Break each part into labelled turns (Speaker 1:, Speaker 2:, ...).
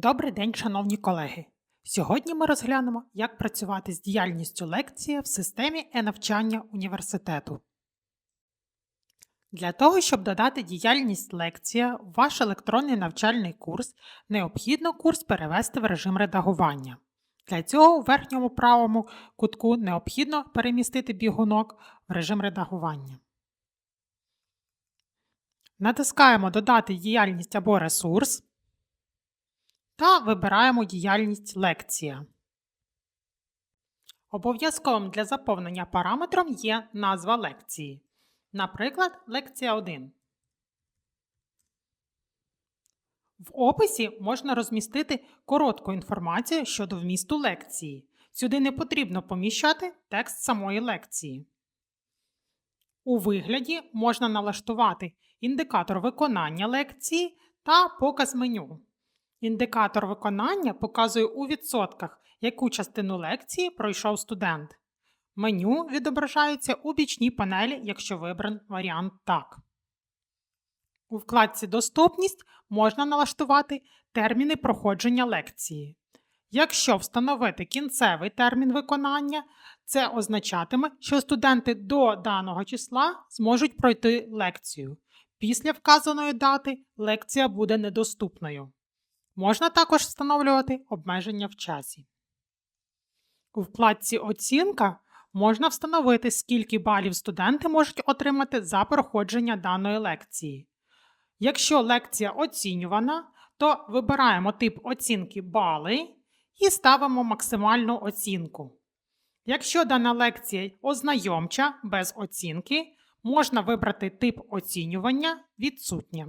Speaker 1: Добрий день, шановні колеги! Сьогодні ми розглянемо, як працювати з діяльністю лекція в системі е-навчання університету. Для того, щоб додати діяльність лекція в ваш електронний навчальний курс, необхідно курс перевести в режим редагування. Для цього у верхньому правому кутку необхідно перемістити бігунок в режим редагування. Натискаємо Додати діяльність або ресурс та вибираємо діяльність лекція. Обов'язковим для заповнення параметром є назва лекції. Наприклад, лекція 1. В описі можна розмістити коротку інформацію щодо вмісту лекції. Сюди не потрібно поміщати текст самої лекції. У вигляді можна налаштувати індикатор виконання лекції та показ меню. Індикатор виконання показує у відсотках, яку частину лекції пройшов студент. Меню відображається у бічній панелі, якщо вибран варіант Так. У вкладці Доступність можна налаштувати терміни проходження лекції. Якщо встановити кінцевий термін виконання, це означатиме, що студенти до даного числа зможуть пройти лекцію. Після вказаної дати лекція буде недоступною. Можна також встановлювати обмеження в часі. У вкладці Оцінка можна встановити, скільки балів студенти можуть отримати за проходження даної лекції. Якщо лекція оцінювана, то вибираємо тип оцінки бали і ставимо максимальну оцінку. Якщо дана лекція ознайомча без оцінки, можна вибрати тип оцінювання відсутнє.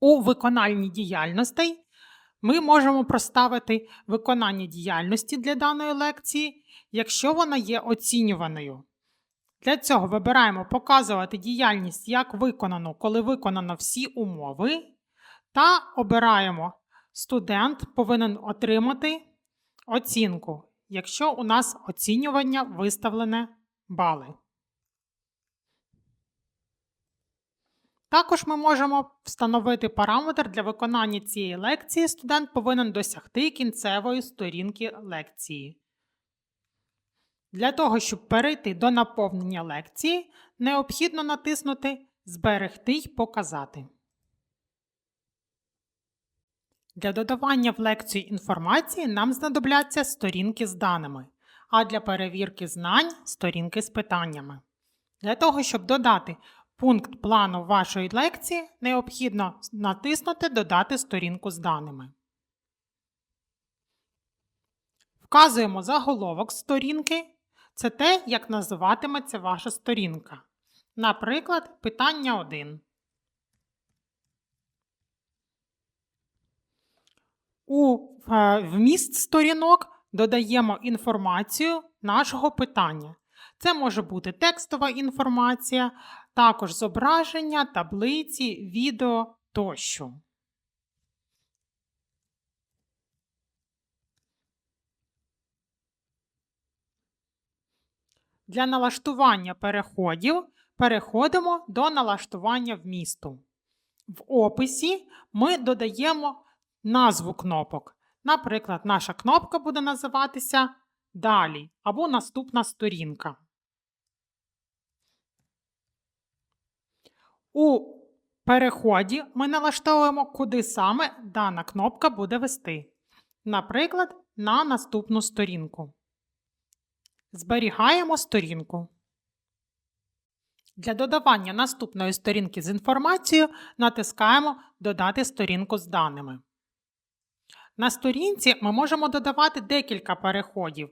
Speaker 1: У виконанні діяльностей ми можемо проставити виконання діяльності для даної лекції, якщо вона є оцінюваною. Для цього вибираємо Показувати діяльність як виконано, коли виконано всі умови, та обираємо Студент повинен отримати оцінку, якщо у нас оцінювання виставлене бали. Також ми можемо встановити параметр для виконання цієї лекції. Студент повинен досягти кінцевої сторінки лекції. Для того, щоб перейти до наповнення лекції, необхідно натиснути Зберегти й показати. Для додавання в лекцію інформації нам знадобляться сторінки з даними, а для перевірки знань сторінки з питаннями. Для того, щоб додати пункт плану вашої лекції, необхідно натиснути Додати сторінку з даними. Вказуємо заголовок сторінки. Це те, як називатиметься ваша сторінка. Наприклад, питання 1. У е, вміст сторінок додаємо інформацію нашого питання. Це може бути текстова інформація, також зображення, таблиці, відео тощо. Для налаштування переходів переходимо до налаштування вмісту. В описі ми додаємо назву кнопок. Наприклад, наша кнопка буде називатися Далі або Наступна сторінка. У переході ми налаштовуємо, куди саме дана кнопка буде вести. Наприклад, на наступну сторінку. Зберігаємо сторінку. Для додавання наступної сторінки з інформацією натискаємо Додати сторінку з даними. На сторінці ми можемо додавати декілька переходів.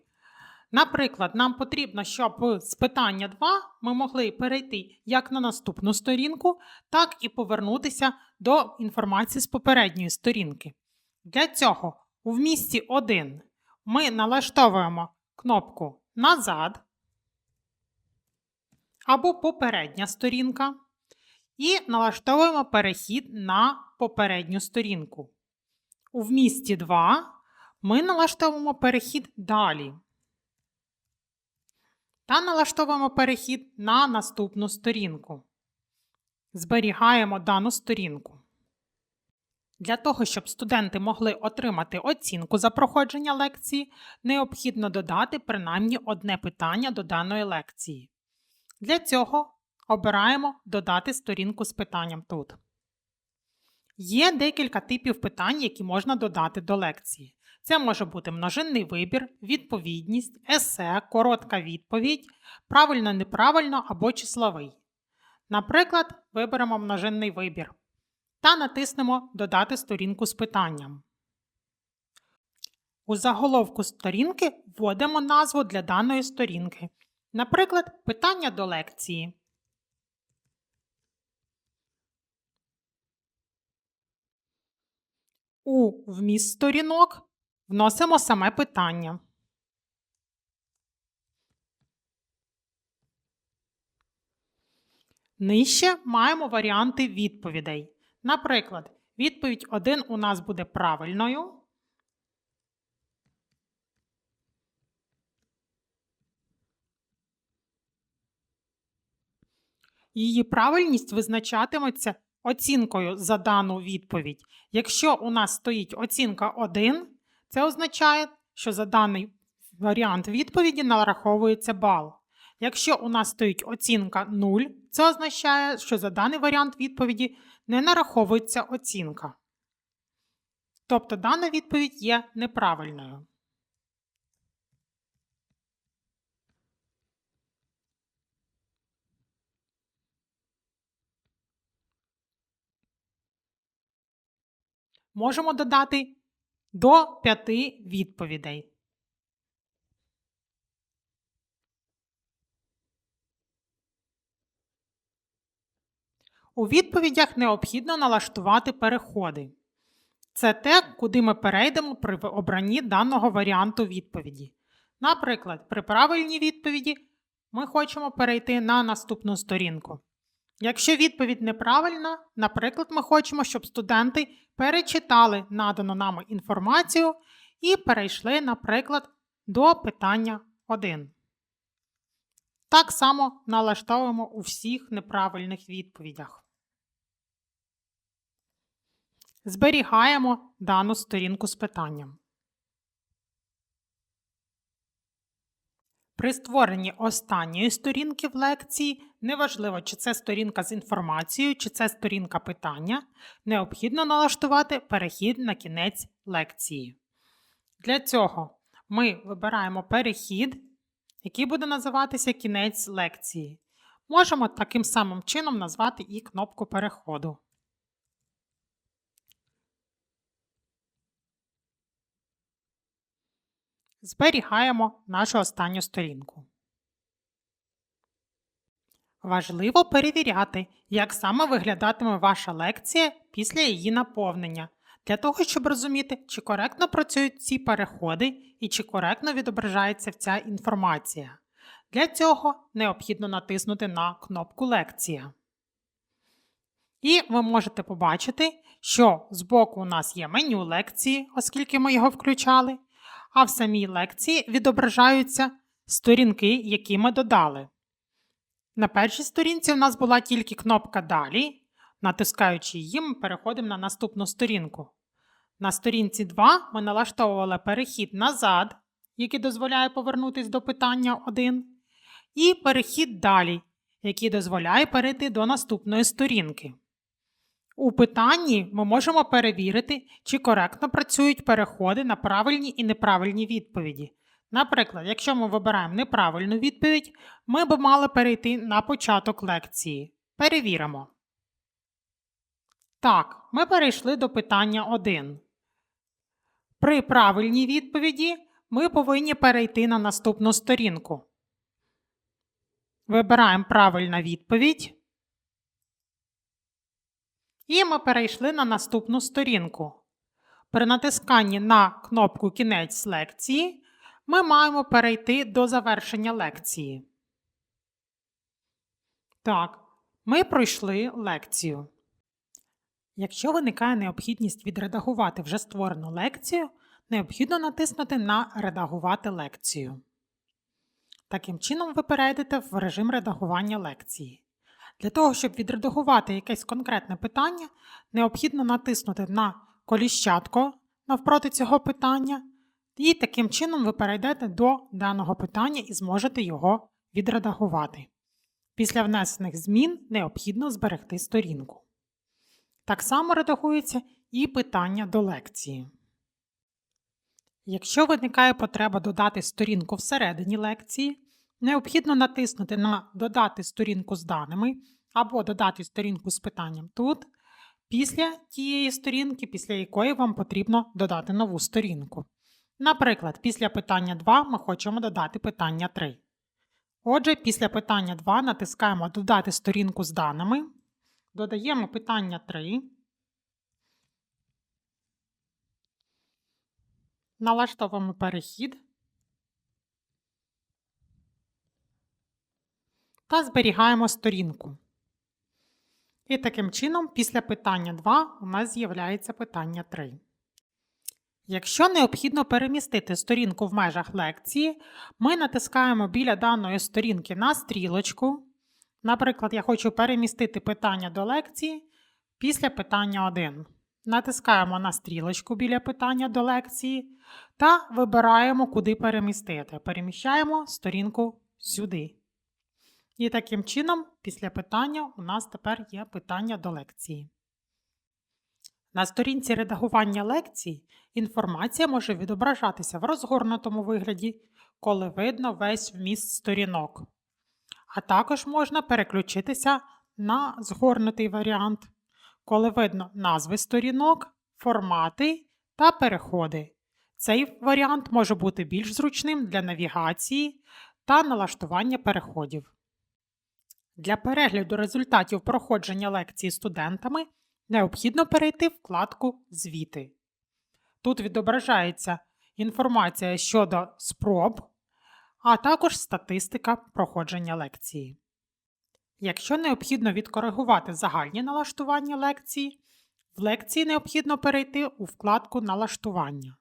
Speaker 1: Наприклад, нам потрібно, щоб з питання 2 ми могли перейти як на наступну сторінку, так і повернутися до інформації з попередньої сторінки. Для цього у вмісті 1 ми налаштовуємо кнопку Назад або попередня сторінка. І налаштовуємо перехід на попередню сторінку. У вмісті 2 ми налаштовуємо перехід далі. Та налаштовуємо перехід на наступну сторінку. Зберігаємо дану сторінку. Для того, щоб студенти могли отримати оцінку за проходження лекції, необхідно додати принаймні одне питання до даної лекції. Для цього обираємо Додати сторінку з питанням тут. Є декілька типів питань, які можна додати до лекції. Це може бути множинний вибір, відповідність, есе, коротка відповідь, правильно-неправильно або числовий. Наприклад, виберемо множинний вибір та натиснемо Додати сторінку з питанням. У заголовку сторінки вводимо назву для даної сторінки. Наприклад, питання до лекції. У вміст сторінок вносимо саме питання. Нижче маємо варіанти відповідей. Наприклад, відповідь 1 у нас буде правильною. Її правильність визначатиметься оцінкою за дану відповідь. Якщо у нас стоїть оцінка 1, це означає, що за даний варіант відповіді нараховується бал. Якщо у нас стоїть оцінка 0, це означає, що за даний варіант відповіді не нараховується оцінка. Тобто дана відповідь є неправильною. Можемо додати до 5 відповідей. У відповідях необхідно налаштувати переходи. Це те, куди ми перейдемо при обранні даного варіанту відповіді. Наприклад, при правильній відповіді ми хочемо перейти на наступну сторінку. Якщо відповідь неправильна, наприклад, ми хочемо, щоб студенти перечитали надану нами інформацію і перейшли, наприклад, до питання 1. Так само налаштовуємо у всіх неправильних відповідях. Зберігаємо дану сторінку з питанням. При створенні останньої сторінки в лекції, неважливо, чи це сторінка з інформацією, чи це сторінка питання, необхідно налаштувати перехід на кінець лекції. Для цього ми вибираємо перехід, який буде називатися кінець лекції. Можемо таким самим чином назвати і кнопку переходу. Зберігаємо нашу останню сторінку. Важливо перевіряти, як саме виглядатиме ваша лекція після її наповнення, для того, щоб розуміти, чи коректно працюють ці переходи і чи коректно відображається ця інформація. Для цього необхідно натиснути на кнопку Лекція. І ви можете побачити, що збоку у нас є меню лекції, оскільки ми його включали а в самій лекції відображаються сторінки, які ми додали. На першій сторінці у нас була тільки кнопка Далі. Натискаючи її, ми переходимо на наступну сторінку. На сторінці 2 ми налаштовували перехід назад, який дозволяє повернутися до питання 1, і перехід далі, який дозволяє перейти до наступної сторінки. У питанні ми можемо перевірити, чи коректно працюють переходи на правильні і неправильні відповіді. Наприклад, якщо ми вибираємо неправильну відповідь, ми б мали перейти на початок лекції. Перевіримо. Так, ми перейшли до питання 1. При правильній відповіді ми повинні перейти на наступну сторінку. Вибираємо правильна відповідь. І ми перейшли на наступну сторінку. При натисканні на кнопку Кінець лекції ми маємо перейти до завершення лекції. Так, ми пройшли лекцію. Якщо виникає необхідність відредагувати вже створену лекцію, необхідно натиснути на Редагувати лекцію. Таким чином, ви перейдете в режим редагування лекції. Для того, щоб відредагувати якесь конкретне питання, необхідно натиснути на коліщатко навпроти цього питання, і таким чином ви перейдете до даного питання і зможете його відредагувати. Після внесених змін необхідно зберегти сторінку. Так само редагується і питання до лекції. Якщо виникає потреба додати сторінку всередині лекції, необхідно натиснути на Додати сторінку з даними або додати сторінку з питанням тут, після тієї сторінки, після якої вам потрібно додати нову сторінку. Наприклад, після питання 2 ми хочемо додати питання 3. Отже, після питання 2 натискаємо Додати сторінку з даними, додаємо питання 3. Налаштовуємо перехід та зберігаємо сторінку. І таким чином, після питання 2 у нас з'являється питання 3. Якщо необхідно перемістити сторінку в межах лекції, ми натискаємо біля даної сторінки на стрілочку. Наприклад, я хочу перемістити питання до лекції після питання 1. Натискаємо на стрілочку біля питання до лекції та вибираємо, куди перемістити. Переміщаємо сторінку сюди. І таким чином, після питання у нас тепер є питання до лекції. На сторінці редагування лекцій інформація може відображатися в розгорнутому вигляді, коли видно весь вміст сторінок. А також можна переключитися на згорнутий варіант, коли видно назви сторінок, формати та переходи. Цей варіант може бути більш зручним для навігації та налаштування переходів. Для перегляду результатів проходження лекції студентами необхідно перейти вкладку Звіти. Тут відображається інформація щодо спроб, а також статистика проходження лекції. Якщо необхідно відкоригувати загальні налаштування лекції, в лекції необхідно перейти у вкладку Налаштування.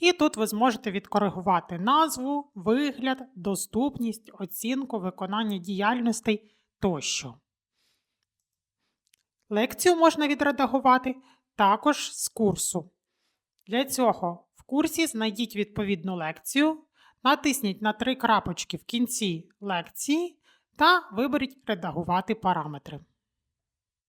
Speaker 1: І тут ви зможете відкоригувати назву, вигляд, доступність, оцінку, виконання діяльностей тощо. Лекцію можна відредагувати також з курсу. Для цього в курсі знайдіть відповідну лекцію, натисніть на три крапочки в кінці лекції та виберіть Редагувати параметри.